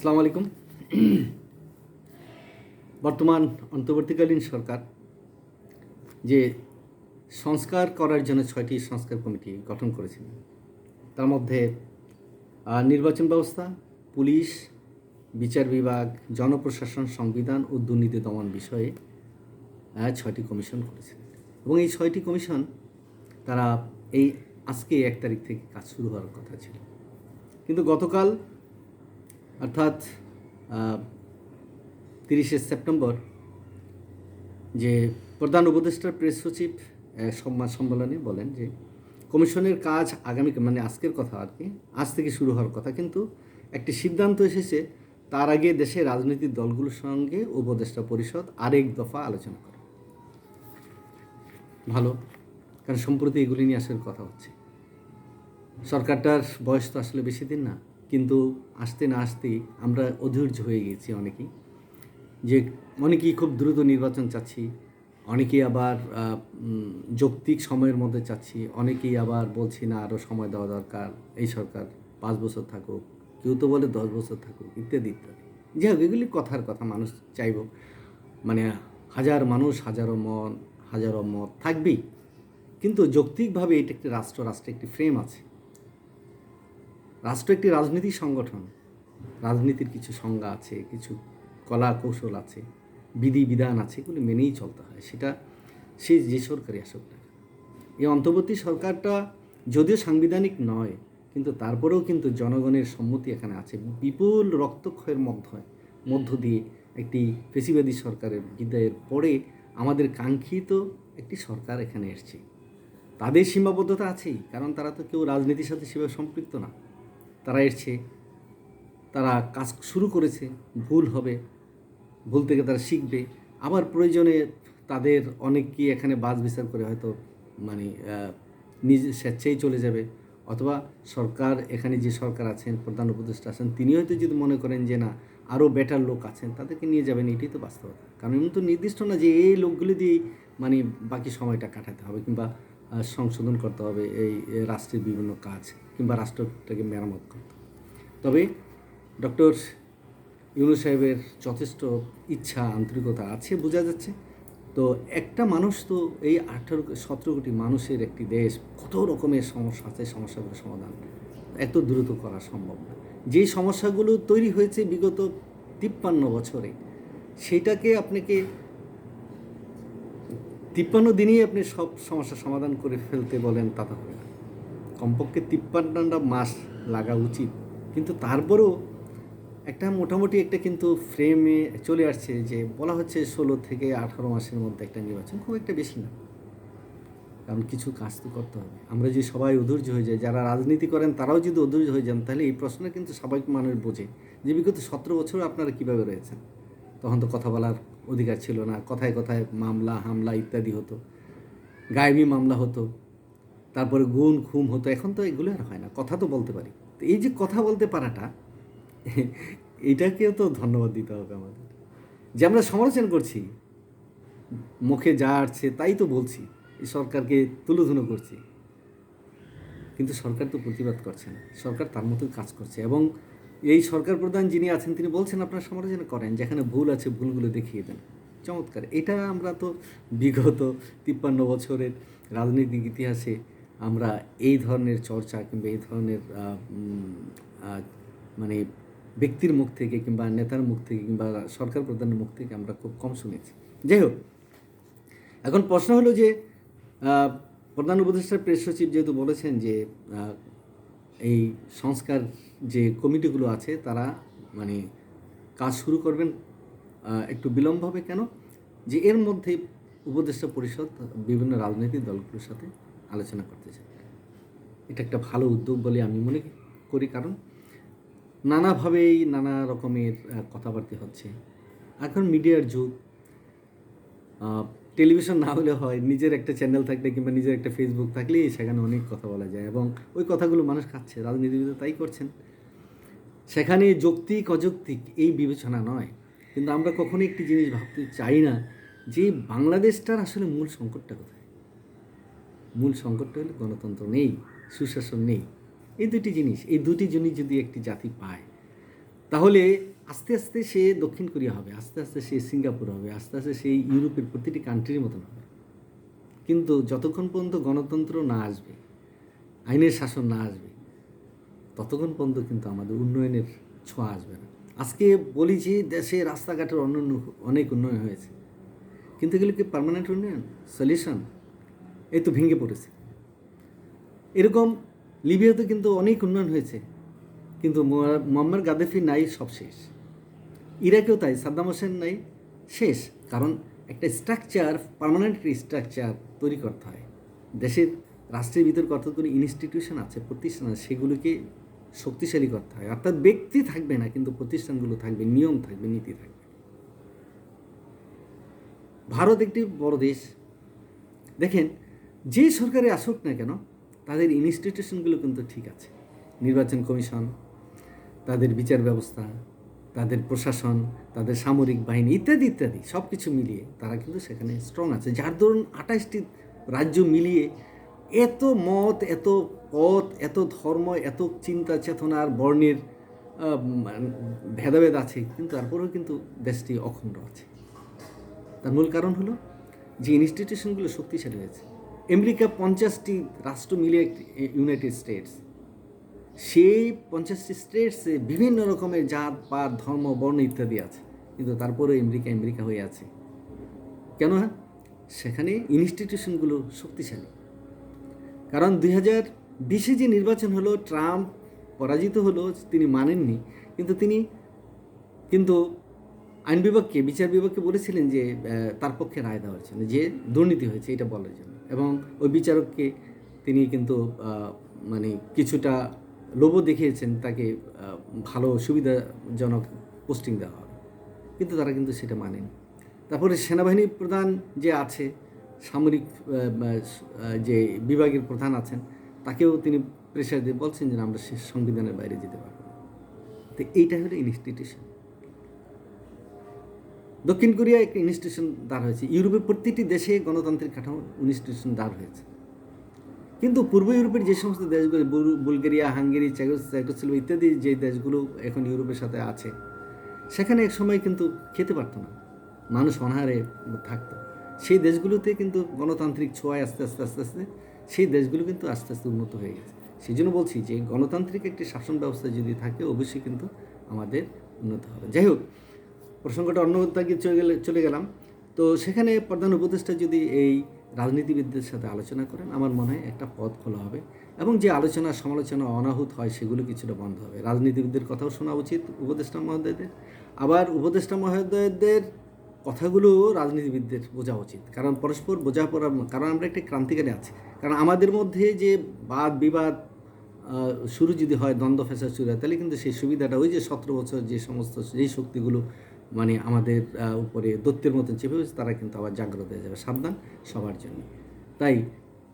আসসালামু আলাইকুম বর্তমান অন্তর্বর্তীকালীন সরকার যে সংস্কার করার জন্য ছয়টি সংস্কার কমিটি গঠন করেছিল, তার মধ্যে নির্বাচন ব্যবস্থা, পুলিশ, বিচার বিভাগ, জনপ্রশাসন, সংবিধান ও দুর্নীতি দমন বিষয়ে ছয়টি কমিশন করেছিলেন এবং এই ছয়টি কমিশন, তারা এই আজকে এক তারিখ থেকে কাজ শুরু হওয়ার কথা ছিল। কিন্তু গতকাল অর্থাৎ তিরিশে সেপ্টেম্বর, যে প্রধান উপদেষ্টার প্রেস সচিব সংবাদ সম্মেলনে বলেন যে, কমিশনের কাজ আগামী মানে আজকের কথা আর কি, আজ থেকে শুরু হওয়ার কথা। কিন্তু একটি সিদ্ধান্ত এসেছে, তার আগে দেশের রাজনৈতিক দলগুলোর সঙ্গে উপদেষ্টা পরিষদ আরেক দফা আলোচনা করে। ভালো, কারণ সম্প্রতি এগুলি নিয়ে আসার কথা হচ্ছে। সরকারটার বয়স তো আসলে বেশি দিন না। কিন্তু আসতে না আসতেই আমরা অধৈর্য হয়ে গেছি অনেকেই। যে অনেকেই খুব দ্রুত নির্বাচন চাচ্ছি, অনেকেই আবার যৌক্তিক সময়ের মধ্যে চাচ্ছি, অনেকেই আবার বলছি, না আরও সময় দেওয়া দরকার, এই সরকার পাঁচ বছর থাকুক, কেউ তো বলে দশ বছর থাকুক, ইত্যাদি ইত্যাদি। যাই হোক, এগুলি কথার কথা, মানুষ চাইব। মানে হাজার মানুষ, হাজারো মন, হাজারো মত থাকবেই। কিন্তু যৌক্তিকভাবে এটা একটি রাষ্ট্র, রাষ্ট্রে একটি ফ্রেম আছে। রাষ্ট্র একটি রাজনৈতিক সংগঠন। রাজনীতির কিছু সংজ্ঞা আছে, কিছু কলা কৌশল আছে বিধি বিধান আছে, এগুলি মেনেই চলতে হয়। সেটা সে যে সরকারি আসুক না এই অন্তর্বর্তী সরকারটা যদিও সাংবিধানিক নয়, কিন্তু তারপরেও কিন্তু জনগণের সম্মতি এখানে আছে। বিপুল রক্তক্ষয়ের মধ্য মধ্য দিয়ে একটি ফেসিবাদী সরকারের বিদায়ের পরে আমাদের কাঙ্ক্ষিত একটি সরকার এখানে এসছে। তাদের সীমাবদ্ধতা আছেই, কারণ তারা তো কেউ রাজনীতির সাথে সেভাবে সম্পৃক্ত না। তারা এসছে, তারা কাজ শুরু করেছে, ভুল হবে, ভুল থেকে তারা শিখবে। আবার প্রয়োজনে তাদের অনেককেই এখানে বাজ বিচার করে হয়তো মানে নিজে স্বেচ্ছায় চলে যাবে। অথবা সরকার, এখানে যে সরকার আছেন, প্রধান উপদেষ্টা আছেন, তিনি হয়তো যদি মনে করেন যে না, আরও বেটার লোক আছেন, তাদেরকে নিয়ে যাবেন, এটাই তো বাস্তবতা। কারণ এমন তো নির্দিষ্ট না যে এই লোকগুলি দিয়ে মানে বাকি সময়টা কাটাতে হবে, কিংবা সংশোধন করতে হবে এই রাষ্ট্রের বিভিন্ন কাজ কিংবা রাষ্ট্রটাকে মেরামত করতে তবে ডক্টর ইউনু সাহেবের যথেষ্ট ইচ্ছা, আন্তরিকতা আছে বোঝা যাচ্ছে। তো একটা মানুষ তো এই আঠারো, সতেরো কোটি মানুষের একটি দেশ কত রকমের সমস্যা আছে সমস্যাগুলো সমাধান এত দ্রুত করা সম্ভব না। যে সমস্যাগুলো তৈরি হয়েছে বিগত তিপ্পান্ন বছরে, সেটাকে আপনাকে তিপ্পান্ন দিনেই আপনি সব সমস্যার সমাধান করে ফেলতে বলেন তা তো হবে না কমপক্ষে তিপ্পান্নটা মাস লাগা উচিত। কিন্তু তারপরেও একটা মোটামুটি একটা কিন্তু ফ্রেমে চলে আসছে যে বলা হচ্ছে ষোলো থেকে আঠারো মাসের মধ্যে একটা নির্বাচন খুব একটা বেশি না। কারণ কিছু কাজ তো করতে হবে। আমরা যদি সবাই অধৈর্য হয়ে যাই, যারা রাজনীতি করেন তারাও যদি অধৈর্য হয়ে যান, তাহলে এই প্রশ্ন কিন্তু স্বাভাবিক মানুষ বোঝে যে বিগত সতেরো বছর আপনারা কীভাবে রয়েছেন? তখন তো কথা বলার অধিকার ছিল না, কথায় কথায় মামলা, হামলা ইত্যাদি হতো। গায়েবী মামলা হতো, তারপরে গুণ, খুম হতো, এখন তো এগুলো আর হয় না, কথা তো বলতে পারি। তো এই যে কথা বলতে পারাটা, এটাকেও তো ধন্যবাদ দিতে হবে আমাদের। যে আমরা সমালোচনা করছি, মুখে যা আসছে তাই তো বলছি, এই সরকারকে তুলোধুনো করছি। কিন্তু সরকার তো প্রতিবাদ করছে না, সরকার তার মতো কাজ করছে এবং এই সরকার প্রধান যিনি আছেন, তিনি বলছেন আপনার সমালোচনা করেন যেখানে ভুল আছে, ভুলগুলো দেখিয়ে দেন। চমৎকার। এটা আমরা তো বিগত তিপ্পান্ন বছরের রাজনৈতিক ইতিহাসে আমরা এই ধরনের চর্চা কিংবা এই ধরনের মানে ব্যক্তির মুখ থেকে কিংবা নেতার মুখ থেকে কিংবা সরকার প্রধানের মুখ থেকে আমরা খুব কম শুনেছি। যাই হোক, এখন প্রশ্ন হলো যে প্রধান উপদেষ্টার প্রেস সচিব যেহেতু বলেছেন যে এই সংস্কার যে কমিটিগুলো আছে, তারা মানে কাজ শুরু করবেন একটু বিলম্ব হবে কেন? যে এর মধ্যে উপদেষ্টা পরিষদ বিভিন্ন রাজনৈতিক দলগুলোর সাথে আলোচনা করতে চায়। এটা একটা ভালো উদ্যোগ বলে আমি মনে করি, কারণ নানাভাবেই নানা রকমের কথাবার্তা হচ্ছে। এখন মিডিয়ার যুগ টেলিভিশন না হলে হয়, নিজের একটা চ্যানেল থাকলে কিংবা নিজের একটা ফেসবুক থাকলেই সেখানে অনেক কথা বলা যায় এবং ওই কথাগুলো মানুষ খাচ্ছে রাজনীতিবিদ তাই করছেন। সেখানে যৌক্তিক, অযৌক্তিক এই বিবেচনা নয়। কিন্তু আমরা কখনো একটি জিনিস ভাবতে চাই না যে বাংলাদেশটার আসলে মূল সংকটটা কোথায়? মূল সংকটটা হলো গণতন্ত্র নেই, সুশাসন নেই। এই দুটি জিনিস, এই দুটি জিনিস যদি একটি জাতি পায়, তাহলে আস্তে আস্তে সে দক্ষিণ কোরিয়া হবে, আস্তে আস্তে সে সিঙ্গাপুর হবে, আস্তে আস্তে সেই ইউরোপের প্রতিটি কান্ট্রির মতন হবে। কিন্তু যতক্ষণ পর্যন্ত গণতন্ত্র না আসবে, আইনের শাসন না আসবে, ততক্ষণ পর্যন্ত কিন্তু আমাদের উন্নয়নের ছোঁয়া আসবে না। আজকে বলি যে দেশে রাস্তাঘাটের অন্যান্য অনেক উন্নয়ন হয়েছে। কিন্তু এগুলো কি পার্মানেন্ট উন্নয়ন? সলিউশন এই তো ভেঙে পড়েছে। এরকম লিবিয়াতে কিন্তু অনেক উন্নয়ন হয়েছে, কিন্তু মোহাম্মদ গাদ্দাফি নাই সব শেষ। ইরাকেও তাই, সাদ্দাম হোসেন নাই, শেষ। কারণ একটা স্ট্রাকচার পার্মানেন্ট স্ট্রাকচার তৈরি করতে হয়। দেশের রাষ্ট্রের ভিতর কতগুলো ইনস্টিটিউশন আছে, প্রতিষ্ঠান আছে, সেগুলোকে শক্তিশালী করতে হয়। অর্থাৎ ব্যক্তি থাকবে না, কিন্তু প্রতিষ্ঠানগুলো থাকবে, নিয়ম থাকবে, নীতি থাকবে। ভারত একটি বড় দেশ। দেখেন, যে সরকারে আসুক না কেন, তাদের ইনস্টিটিউশনগুলো কিন্তু ঠিক আছে। নির্বাচন কমিশন, তাদের বিচার ব্যবস্থা তাদের প্রশাসন, তাদের সামরিক বাহিনী ইত্যাদি ইত্যাদি সব কিছু মিলিয়ে তারা কিন্তু সেখানে স্ট্রং আছে। যার ধরুন আঠাশটি রাজ্য মিলিয়ে এত মত, এত পথ, এত ধর্ম, এত চিন্তা চেতনার বর্ণের ভেদাভেদ আছে, কিন্তু তারপরেও কিন্তু দেশটি অখণ্ড আছে। তার মূল কারণ হলো যে ইনস্টিটিউশনগুলো শক্তিশালী হয়েছে। আমেরিকা পঞ্চাশটি রাষ্ট্র মিলিয়ে ইউনাইটেড স্টেটস সেই পঞ্চাশটি স্টেটসে বিভিন্ন রকমের জাত, পাত, ধর্ম, বর্ণ ইত্যাদি আছে। কিন্তু তারপরেও আমেরিকা আমেরিকা হয়ে আছে। কেন হ্যাঁ? সেখানে ইনস্টিটিউশনগুলো শক্তিশালী। কারণ দুই হাজার বিশে যে নির্বাচন হলো, ট্রাম্প পরাজিত হলো, তিনি মানেননি। কিন্তু তিনি, কিন্তু আইন বিভাগকে, বিচার বিভাগকে বলেছিলেন যে তার পক্ষে রায় দেওয়ার জন্য যে দুর্নীতি হয়েছে, এটা বলার জন্য। এবং ওই বিচারককে তিনি কিন্তু মানে কিছুটা লোভও দেখিয়েছেন তাকে ভালো সুবিধাজনক পোস্টিং দেওয়া হবে। কিন্তু তারা কিন্তু সেটা মানেনি। তারপরে সেনাবাহিনী প্রধান যে আছে, সামরিক যে বিভাগের প্রধান আছেন, তাকেও তিনি প্রেশার দিয়ে বলছেন যে আমরা সে সংবিধানের বাইরে যেতে পারব তো এইটা হলো ইনস্টিটিউশন দক্ষিণ কোরিয়া একটা ইনস্টিটিউশন দাঁড় হয়েছে। ইউরোপের প্রতিটি দেশে গণতান্ত্রিক কাঠামো ইনস্টিটিউশন দাঁড় হয়েছে। কিন্তু পূর্ব ইউরোপের যে সমস্ত দেশগুলো বুল- বুলগেরিয়া, হাঙ্গেরি চেকোস্লোভাকিয়া ইত্যাদি যে দেশগুলো এখন ইউরোপের সাথে আছে, সেখানে এক সময় কিন্তু খেতে পারতো না। মানুষ অনাহারে থাকতো। সেই দেশগুলোতে কিন্তু গণতান্ত্রিক ছোঁয়ায় আস্তে আস্তে আস্তে আস্তে সেই দেশগুলো কিন্তু আস্তে আস্তে উন্নত হয়ে গেছে। সেই জন্য বলছি যে গণতান্ত্রিক একটি শাসন ব্যবস্থা যদি থাকে, অবশ্যই কিন্তু আমাদের উন্নত হবে। যাই হোক, প্রসঙ্গটা অন্য চলে গেলে, চলে গেলাম। তো সেখানে প্রধান উপদেষ্টা যদি এই রাজনীতিবিদদের সাথে আলোচনা করেন, আমার মনে হয় একটা পথ খোলা হবে। এবং যে আলোচনা, সমালোচনা অনাহুত হয়, সেগুলো কিছুটা বন্ধ হবে। রাজনীতিবিদদের কথাও শোনা উচিত উপদেষ্টা মহোদয়দের। আবার উপদেষ্টা মহোদয়দের কথাগুলো রাজনীতিবিদদের বোঝা উচিত। কারণ পরস্পর বোঝাপড়া, কারণ আমরা একটা ক্রান্তিকারী আছি। কারণ আমাদের মধ্যে যে বাদ বিবাদ শুরু যদি হয়, দ্বন্দ্ব ফেসাদ শুরু হয়, তাহলে কিন্তু সেই সুবিধাটা, ওই যে সতেরো বছর যে সমস্ত যেই শক্তিগুলো মানে আমাদের উপরে দৈত্যের মতন চেপে বসে তারা কিন্তু আবার জাগ্রত হয়ে যাবে। সাবধান সবার জন্য। তাই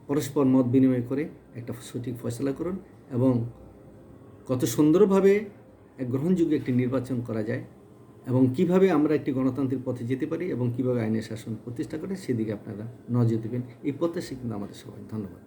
পরস্পর মত বিনিময় করে একটা সঠিক ফয়সলা করুন এবং কত সুন্দরভাবে এক গ্রহণযোগ্য একটি নির্বাচন করা যায় এবং কীভাবে আমরা একটি গণতান্ত্রিক পথে যেতে পারি এবং কীভাবে আইনের শাসন প্রতিষ্ঠা করে সেদিকে আপনারা নজর দেবেন। এই প্রত্যাশা কিন্তু আমাদের সবাই। ধন্যবাদ।